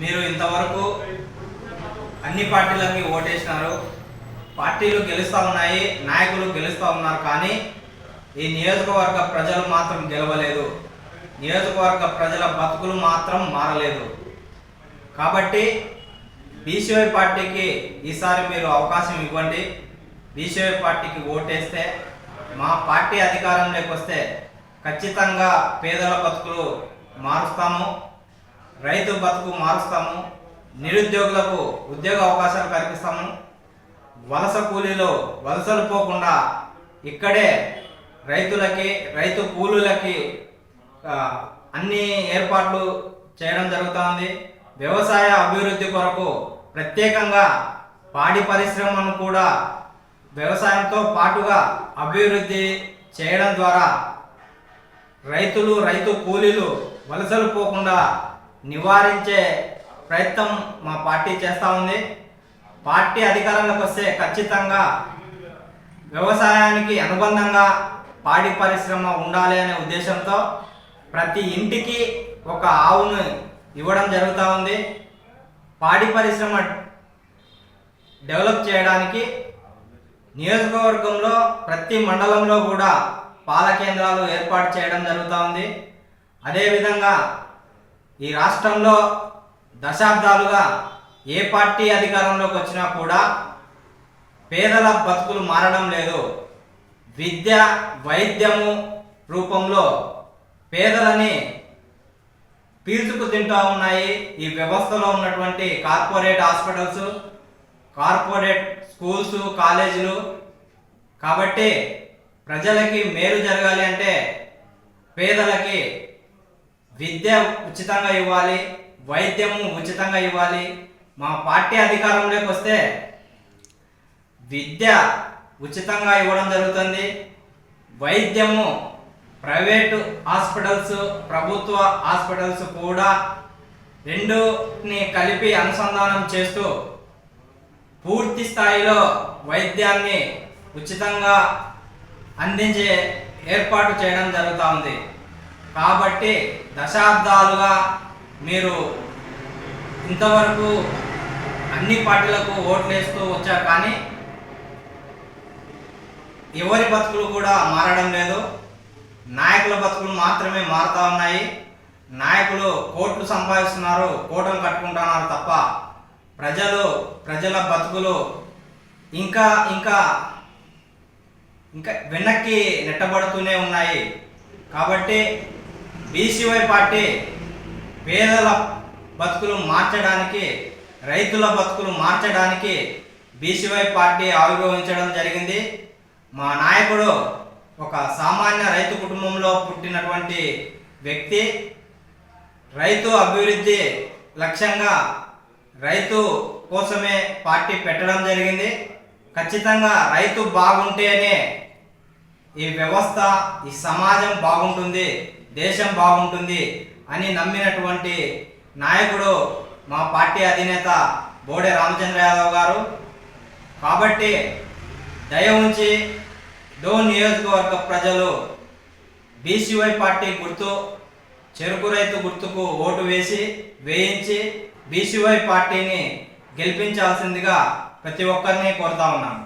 మీరు ఇంతవరకు అన్ని పార్టీలకి ఓటేసినారు. పార్టీలు గెలుస్తూ ఉన్నాయి నాయకులు గెలుస్తూ ఉన్నారు కానీ ఈ నియోజకవర్గ ప్రజలు మాత్రం గెలవలేదు. నియోజకవర్గ ప్రజల బతుకులు మాత్రం మారలేదు. కాబట్టి బీసీవై పార్టీకి ఈసారి మీరు అవకాశం ఇవ్వండి. బీసీవై పార్టీకి ఓటేస్తే మా పార్టీ అధికారంలోకి వస్తే ఖచ్చితంగా పేదల బతుకులు మారుస్తాము. రైతు బతుకు మారుస్తాము నిరుద్యోగులకు ఉద్యోగ అవకాశాలు కల్పిస్తాము. వలస కూలీలు వలసలు పోకుండా ఇక్కడే రైతులకి రైతు కూలీలకి అన్ని ఏర్పాట్లు చేయడం జరుగుతుంది. వ్యవసాయ అభివృద్ధి కొరకు ప్రత్యేకంగా పాడి పరిశ్రమను కూడా వ్యవసాయంతో పాటుగా అభివృద్ధి చేయడం ద్వారా రైతులు రైతు కూలీలు వలసలు పోకుండా నివారించే ప్రయత్నం మా పార్టీ చేస్తూ ఉంది. పార్టీ అధికారంలోకి వస్తే ఖచ్చితంగా వ్యవసాయానికి అనుబంధంగా పాడి పరిశ్రమ ఉండాలి అనే ఉద్దేశంతో ప్రతి ఇంటికి ఒక ఆవును ఇవ్వడం జరుగుతూ ఉంది. పాడి పరిశ్రమ డెవలప్ చేయడానికి నియోజకవర్గంలో ప్రతి మండలంలో కూడా పాల కేంద్రాలు ఏర్పాటు చేయడం జరుగుతూ ఉంది. అదేవిధంగా ఈ రాష్ట్రంలో దశాబ్దాలుగా ఏ పార్టీ అధికారంలోకి వచ్చినా కూడా పేదల బతుకులు మారడం లేదు. విద్య వైద్యము రూపంలో పేదలని పీల్చుకు తింటూ ఉన్నాయి. ఈ వ్యవస్థలో ఉన్నటువంటి కార్పొరేట్ హాస్పిటల్స్ కార్పొరేట్ స్కూల్స్ కాలేజీలు. కాబట్టి ప్రజలకి మేలు జరగాలి అంటే పేదలకి విద్య ఉచితంగా ఇవ్వాలి వైద్యము ఉచితంగా ఇవ్వాలి. మా పార్టీ అధికారంలోకి వస్తే విద్య ఉచితంగా ఇవ్వడం జరుగుతుంది. వైద్యము ప్రైవేటు హాస్పిటల్స్ ప్రభుత్వ హాస్పిటల్స్ కూడా రెండుని కలిపి అనుసంధానం చేస్తూ పూర్తి స్థాయిలో వైద్యాన్ని ఉచితంగా అందించే ఏర్పాటు చేయడం జరుగుతూ ఉంది. కాబట్టి దశాబ్దాలుగా మీరు ఇంతవరకు అన్ని పార్టీలకు ఓట్లు వేస్తూ వచ్చారు కానీ ఎవరి బతుకులు కూడా మారడం లేదు. నాయకుల బతుకులు మాత్రమే మారుతా ఉన్నాయి. నాయకులు కోట్లు సంపాదిస్తున్నారు కోటలు కట్టుకుంటున్నారు తప్ప ప్రజలు ప్రజల బతుకులు ఇంకా ఇంకా ఇంకా వెనక్కి నెట్టబడుతూనే ఉన్నాయి. కాబట్టి బీసీవై పార్టీ పేదల బతుకులు మార్చడానికి రైతుల బతుకులు మార్చడానికి బీసీవై పార్టీ ఆవిర్భవించడం జరిగింది. మా నాయకుడు ఒక సామాన్య రైతు కుటుంబంలో పుట్టినటువంటి వ్యక్తి. రైతు అభివృద్ధి లక్ష్యంగా రైతు కోసమే పార్టీ పెట్టడం జరిగింది. ఖచ్చితంగా రైతు బాగుంటేనే ఈ వ్యవస్థ ఈ సమాజం బాగుంటుంది. దేశం బాగుంటుంది అని నమ్మినటువంటి నాయకుడు మా పార్టీ అధినేత బోడే రామచంద్ర యాదవ్ గారు. కాబట్టి దయ ఉంచి డో నియోజకవర్గ ప్రజలు బీసీవై పార్టీ గుర్తు చెరుకు రైతు గుర్తుకు ఓటు వేసి వేయించి బీసీవై పార్టీని గెలిపించాల్సిందిగా ప్రతి ఒక్కరిని కోరుతా ఉన్నాను.